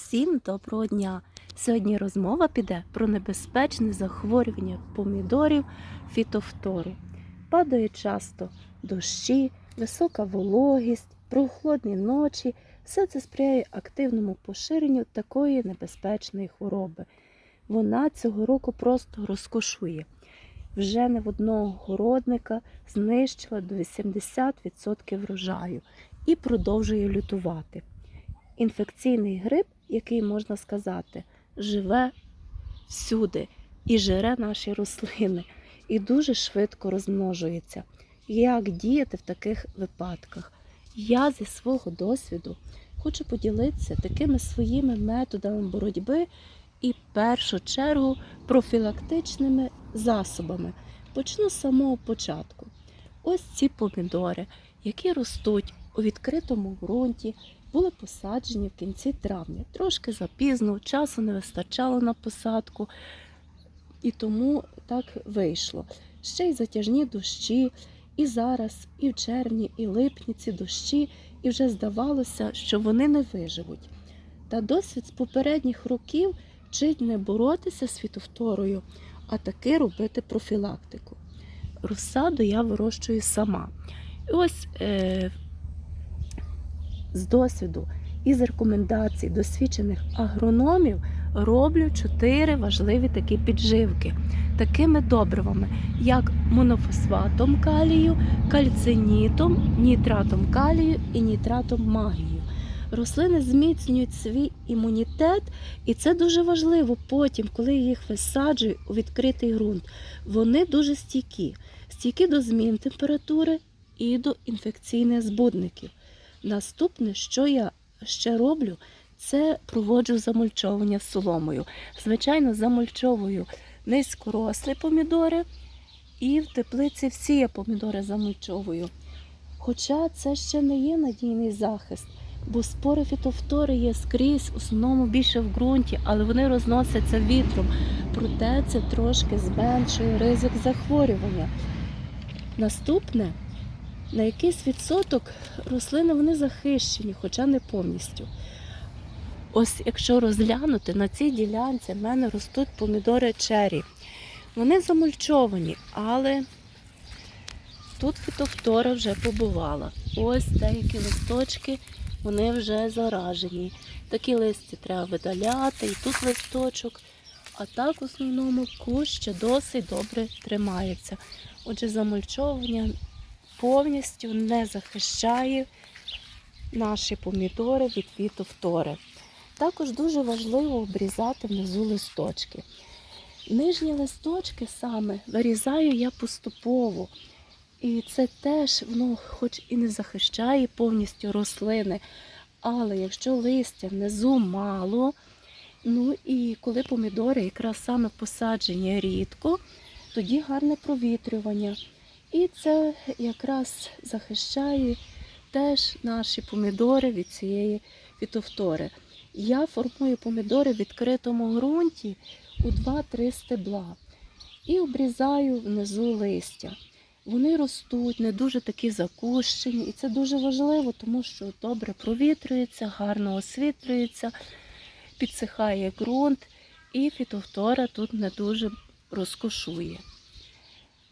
Всім доброго дня! Сьогодні розмова піде про небезпечне захворювання помідорів фітофтору. Падають часто дощі, висока вологість, прохолодні ночі. Все це сприяє активному поширенню такої небезпечної хвороби. Вона цього року просто розкошує. Вже не в одного городника знищила до 80% врожаю і продовжує лютувати. Інфекційний грип, який можна сказати, живе всюди і жере наші рослини, і дуже швидко розмножується. Як діяти в таких випадках? Я зі свого досвіду хочу поділитися такими своїми методами боротьби і в першу чергу профілактичними засобами. Почну з самого початку. Ось ці помідори, які ростуть у відкритому ґрунті, були посаджені в кінці травня. Трошки запізно, часу не вистачало на посадку, і тому так вийшло. Ще й затяжні дощі, і зараз, і в червні, і липні ці дощі, і вже здавалося, що вони не виживуть. Та досвід з попередніх років вчить не боротися з фітофторою, а таки робити профілактику. Розсаду я вирощую сама. І ось е, з досвіду і з рекомендацій досвідчених агрономів роблю чотири важливі такі підживки такими добривами, як монофосфатом калію, кальцинітом, нітратом калію і нітратом магнію. Рослини зміцнюють свій імунітет, і це дуже важливо потім, коли їх висаджую у відкритий ґрунт. Вони дуже стійкі, стійкі до змін температури і до інфекційних збудників. Наступне, що я ще роблю, це проводжу замульчовування соломою. Звичайно, замульчовую низькорослі помідори, і в теплиці всі я помідори замульчовую. Хоча це ще не є надійний захист, бо спори фітофтори є скрізь, в основному більше в ґрунті, але вони розносяться вітром. Проте це трошки зменшує ризик захворювання. Наступне на якийсь відсоток рослини вони захищені, хоча не повністю. Ось якщо розглянути, на цій ділянці в мене ростуть помідори чері. Вони замульчовані, але тут фітофтора вже побувала. Ось деякі листочки, вони вже заражені. Такі листі треба видаляти, і тут листочок. А так в основному кущ ще досить добре тримається. Отже, замульчовування повністю не захищає наші помідори від фітофтори. Також дуже важливо обрізати внизу листочки. Нижні листочки саме вирізаю я поступово. І це теж, воно хоч і не захищає повністю рослини. Але якщо листя внизу мало, ну і коли помідори якраз саме посаджені рідко, тоді гарне провітрювання. І це якраз захищає теж наші помідори від цієї фітофтори. Я формую помідори в відкритому ґрунті у 2-3 стебла і обрізаю внизу листя. Вони ростуть, не дуже такі закущені, і це дуже важливо, тому що добре провітрюється, гарно освітлюється, підсихає ґрунт, і фітофтора тут не дуже розкошує.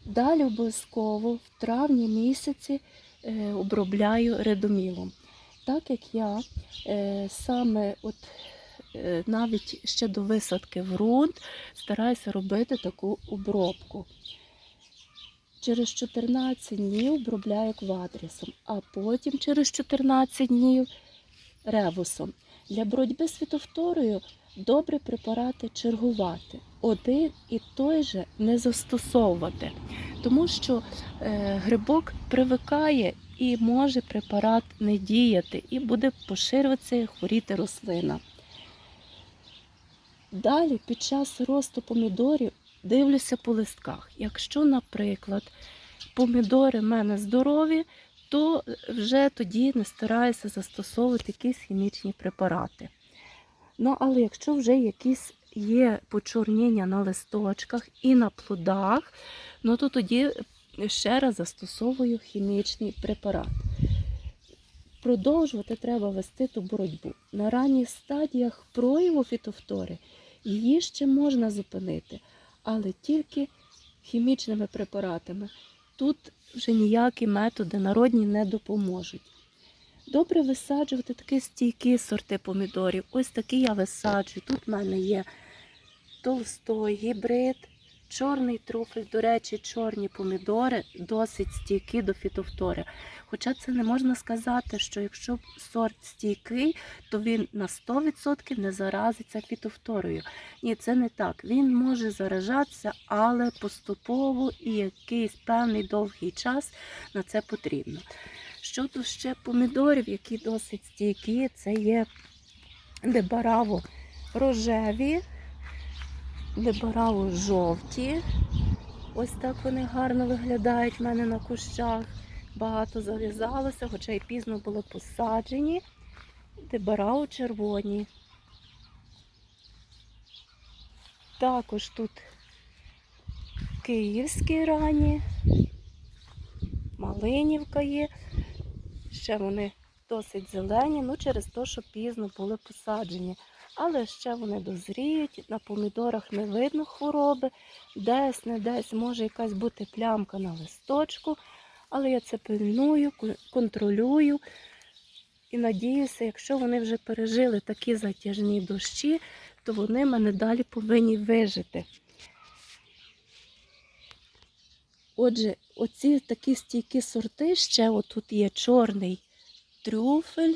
Далі обов'язково в травні місяці е, обробляю редомілом. Так як я е, саме от е, навіть ще до висадки в ґрунт стараюся робити таку обробку. Через 14 днів обробляю квадрісом, а потім через 14 днів ревусом. Для боротьби з фітофторою добре препарати чергувати. Один і той же не застосовувати, тому що е, грибок привикає і може препарат не діяти, і буде поширюватися і хворіти рослина. Далі, під час росту помідорів, дивлюся по листках. Якщо, наприклад, помідори в мене здорові, то вже тоді не стараюся застосовувати якісь хімічні препарати. Ну, але якщо вже якісь є почорніння на листочках і на плодах, ну то тоді ще раз застосовую хімічний препарат. продовжувати треба вести ту боротьбу. На ранніх стадіях прояву фітофтори її ще можна зупинити, але тільки хімічними препаратами. Тут вже ніякі методи народні не допоможуть. Добре висаджувати такі стійкі сорти помідорів. Ось такі я висаджую. Тут в мене є толстой, гібрид, чорний труфель. До речі, чорні помідори досить стійкі до фітофтори. Хоча це не можна сказати, що якщо сорт стійкий, то він на 100% не заразиться фітофторою. Ні, це не так. Він може заражатися, але поступово і якийсь певний довгий час на це потрібно. Щодо ще помідорів, які досить стійкі, це є дебараво рожеві, дебараво жовті. Ось так вони гарно виглядають в мене на кущах. Багато зав'язалося, хоча й пізно були посаджені. Дебарао червоні. Також тут київські рані, малинівка є. Ще вони досить зелені, ну через те, що пізно були посаджені. Але ще вони дозріють, на помідорах не видно хвороби, десь не десь може якась бути плямка на листочку. Але я це пильную, контролюю і надіюся, якщо вони вже пережили такі затяжні дощі, то вони мене далі повинні вижити. Отже, оці такі стійкі сорти, ще отут є чорний трюфель,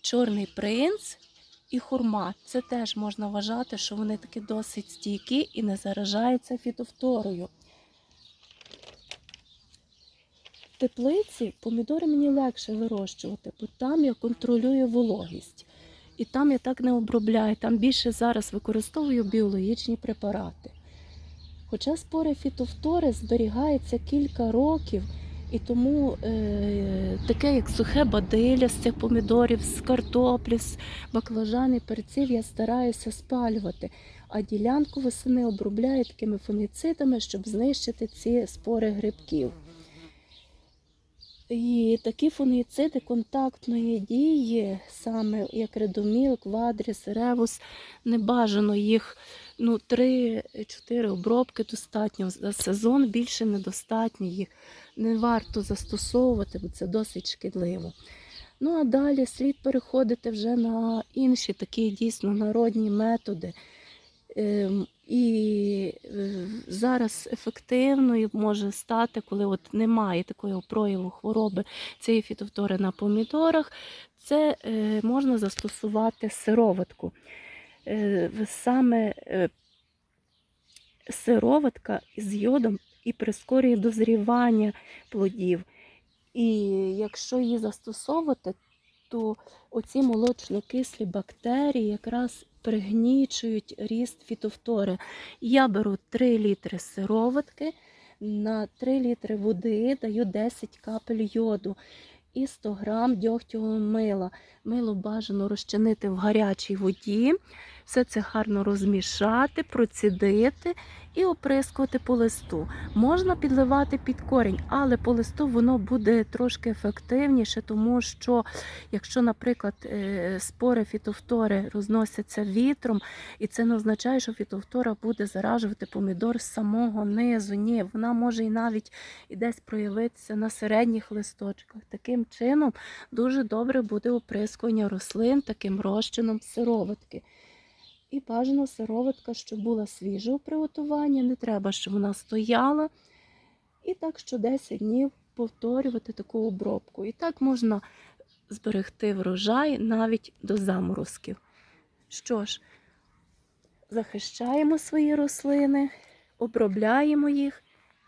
чорний принц і хурма. Це теж можна вважати, що вони такі досить стійкі і не заражаються фітофторою. В теплиці помідори мені легше вирощувати, бо там я контролюю вологість. І там я так не обробляю, там більше зараз використовую біологічні препарати. Хоча спори фітофтори зберігаються кілька років, і тому е, таке, як сухе бадилля з цих помідорів, з картоплі, з баклажан і перців я стараюся спалювати, а ділянку восени обробляю такими фунгіцидами, щоб знищити ці спори грибків. І такі фунгіциди контактної дії, саме як редоміл, квадріс, ревус, не бажано їх ну, 3-4 обробки достатньо. За сезон більше недостатньо їх. Не варто застосовувати, бо це досить шкідливо. Ну а далі слід переходити вже на інші такі дійсно народні методи. Ем, І е, зараз ефективною може стати, коли от немає такого прояву хвороби цієї фітофтори на помідорах, це е, можна застосувати сироватку. Е, Саме сироватка з йодом і прискорює дозрівання плодів. І якщо її застосовувати, то оці молочно-кислі бактерії якраз пригнічують ріст фітофтори. Я беру 3 літри сироватки, на 3 літри води даю 10 капель йоду і 100 грам дьогтього мила. Мило бажано розчинити в гарячій воді, все це гарно розмішати, процідити і оприскувати по листу. Можна підливати під корінь, але по листу воно буде трошки ефективніше, тому що якщо, наприклад, е, спори фітофтори розносяться вітром, і це не означає, що фітофтора буде заражувати помідор з самого низу. Ні, вона може і навіть і десь проявитися на середніх листочках. Таким чином дуже добре буде оприскування рослин таким розчином сироватки. І бажано сироватка, щоб була свіжого приготування, не треба, щоб вона стояла. І так що 10 днів повторювати таку обробку. І так можна зберегти врожай навіть до заморозків. Що ж, захищаємо свої рослини, обробляємо їх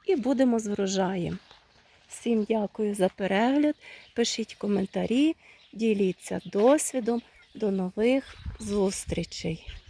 і будемо з врожаєм. Всім дякую за перегляд. Пишіть коментарі, діліться досвідом. До нових зустрічей!